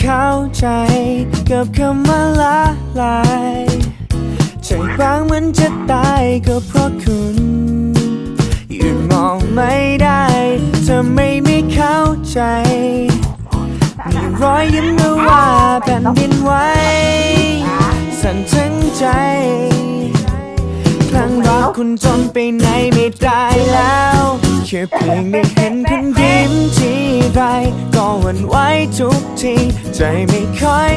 เข้าใจ กับคำว่าละลายใจบางเหมันจะตายก็เพราะคุณยุดมองไม่ได้เธอไม่ไม่เข้าใจ มีรอยยิ้มเมื่อว่าแผ่นดินไหวสั่นทั้งใจครั้งรักคุณจนไปไหนไม่ได้แล้ว แค่เพียงได้เห็นคุณยิ้มทีไรก็หวั่นไหวทุกที ใจไม่ค่อย